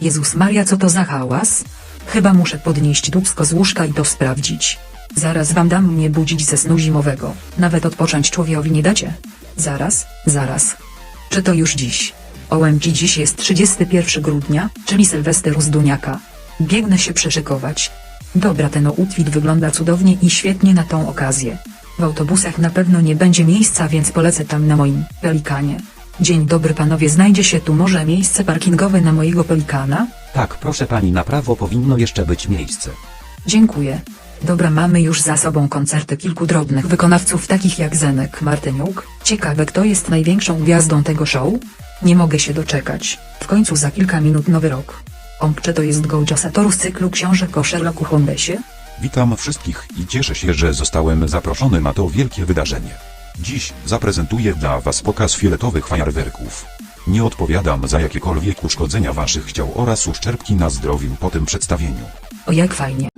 Jezus Maria co to za hałas? Chyba muszę podnieść dubsko z łóżka i to sprawdzić. Zaraz wam dam mnie budzić ze snu zimowego, nawet odpocząć człowiekowi nie dacie. Zaraz, zaraz. Czy to już dziś? OMG dziś jest 31 grudnia, czyli Sylwester z Duniaka. Biegnę się przeszykować. Dobra ten outfit wygląda cudownie i świetnie na tą okazję. W autobusach na pewno nie będzie miejsca więc polecę tam na moim pelikanie. Dzień dobry panowie znajdzie się tu może miejsce parkingowe na mojego pelikana? Tak, proszę pani, na prawo powinno jeszcze być miejsce. Dziękuję. Dobra mamy już za sobą koncerty kilku drobnych wykonawców takich jak Zenek Martyniuk. Ciekawe kto jest największą gwiazdą tego show? Nie mogę się doczekać. W końcu za kilka minut nowy rok. Omcze to jest Gołdziasator z cyklu książek o Sherlocku Holmesie? Witam wszystkich i cieszę się, że zostałem zaproszony na to wielkie wydarzenie. Dziś zaprezentuję dla Was pokaz fioletowych fajerwerków. Nie odpowiadam za jakiekolwiek uszkodzenia Waszych ciał oraz uszczerbki na zdrowiu po tym przedstawieniu. O jak fajnie.